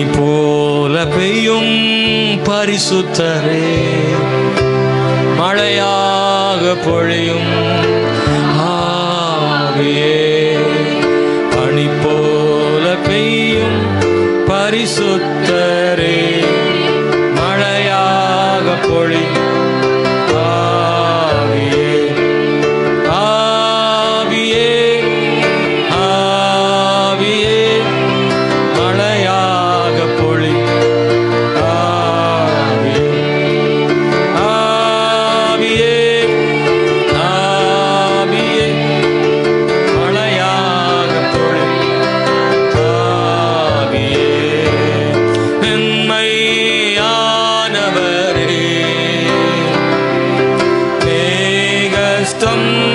பனி போல பெய்யும் பரிசுத்தரே. மழையாக பொழியும் ஆவியே. பனி போல பெய்யும் பரிசுத்த Don't.